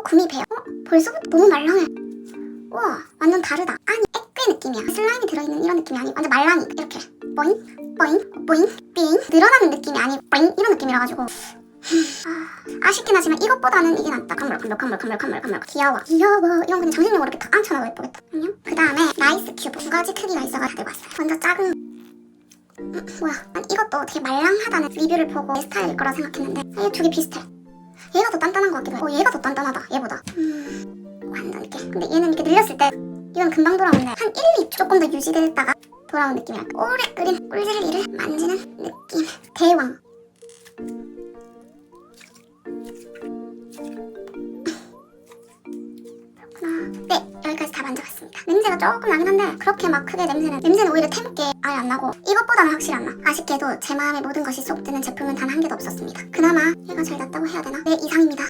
어 구미 배요. 어 벌써부터 너무 말랑해. 우와 완전 다르다. 아니 액괴 느낌이야. 슬라임이 들어있는 이런 느낌이 아니 완전 말랑이 이렇게 뽀잉 뽀잉 뽀잉 삥 늘어나는 느낌이 아니 뽀잉 이런 느낌이라가지고 아, 아쉽긴 하지만 이것보다는 이게 낫다. 깜물 귀여워 귀여워 이건 그냥 장식용으로 이렇게 딱 앉혀놔도 예쁘겠다. 안녕. 그 다음에 라이스 큐브 두 가지 크기가 있어가지고 들고 왔어요. 먼저 작은 음, 뭐야 난 이것도 되게 말랑하다는 리뷰를 보고 내 스타일일 거라 생각했는데 아, 얘두 개 비슷해. 얘가 더 단단한 것 같기도 해. 어, 얘가 더 단단하다. 얘보다. 음, 완전 이렇게. 근데 얘는 이렇게 늘렸을 때 이건 금방 돌아오는데 한 1, 2 조금 더 유지됐다가 돌아오는 느낌이야. 오래 끓인 꿀젤리를 만지는 느낌. 대왕. 그렇구나. 네, 여기까지 다 만져봤습니다. 냄새가 조금 나긴 한데 그렇게 막 크게 냄새는 냄새는 오히려 태묻게 아예 안 나고 이것보다는 확실히 안 나. 아쉽게도 제 마음의 모든 것이 쏙 드는 제품은 단 한 개도 없었습니다. 그나마 얘가 잘 났다고 해야 되나? 네 이상입니다.